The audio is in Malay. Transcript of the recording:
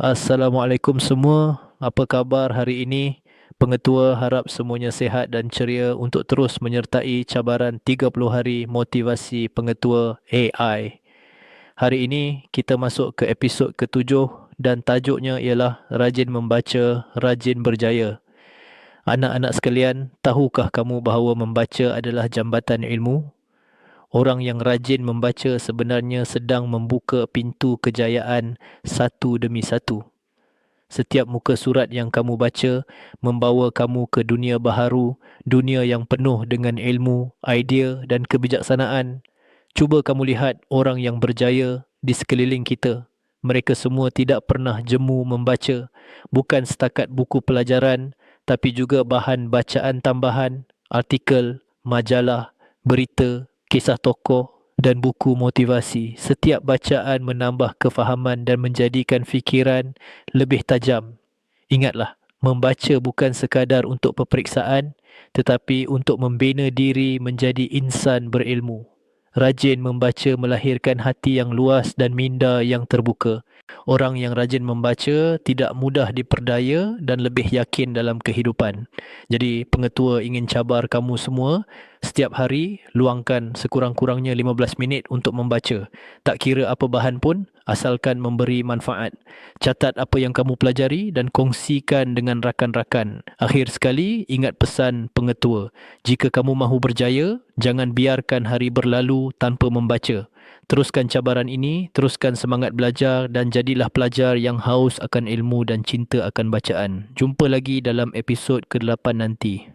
Assalamualaikum semua. Apa khabar hari ini? Pengetua harap semuanya sihat dan ceria untuk terus menyertai cabaran 30 hari motivasi pengetua AI. Hari ini kita masuk ke episod ketujuh dan tajuknya ialah Rajin Membaca, Rajin Berjaya. Anak-anak sekalian, tahukah kamu bahawa membaca adalah jambatan ilmu? Orang yang rajin membaca sebenarnya sedang membuka pintu kejayaan satu demi satu. Setiap muka surat yang kamu baca membawa kamu ke dunia baharu, dunia yang penuh dengan ilmu, idea dan kebijaksanaan. Cuba kamu lihat orang yang berjaya di sekeliling kita. Mereka semua tidak pernah jemu membaca, bukan setakat buku pelajaran, tapi juga bahan bacaan tambahan, artikel, majalah, berita, kisah tokoh dan buku motivasi. Setiap bacaan menambah kefahaman dan menjadikan fikiran lebih tajam. Ingatlah, membaca bukan sekadar untuk peperiksaan tetapi untuk membina diri menjadi insan berilmu. Rajin membaca melahirkan hati yang luas dan minda yang terbuka. Orang yang rajin membaca tidak mudah diperdaya dan lebih yakin dalam kehidupan. Jadi pengetua ingin cabar kamu semua setiap hari luangkan sekurang-kurangnya 15 minit untuk membaca. Tak kira apa bahan pun asalkan memberi manfaat. Catat apa yang kamu pelajari dan kongsikan dengan rakan-rakan. Akhir sekali, ingat pesan pengetua. Jika kamu mahu berjaya, jangan biarkan hari berlalu tanpa membaca. Teruskan cabaran ini, teruskan semangat belajar dan jadilah pelajar yang haus akan ilmu dan cinta akan bacaan. Jumpa lagi dalam episod ke-8 nanti.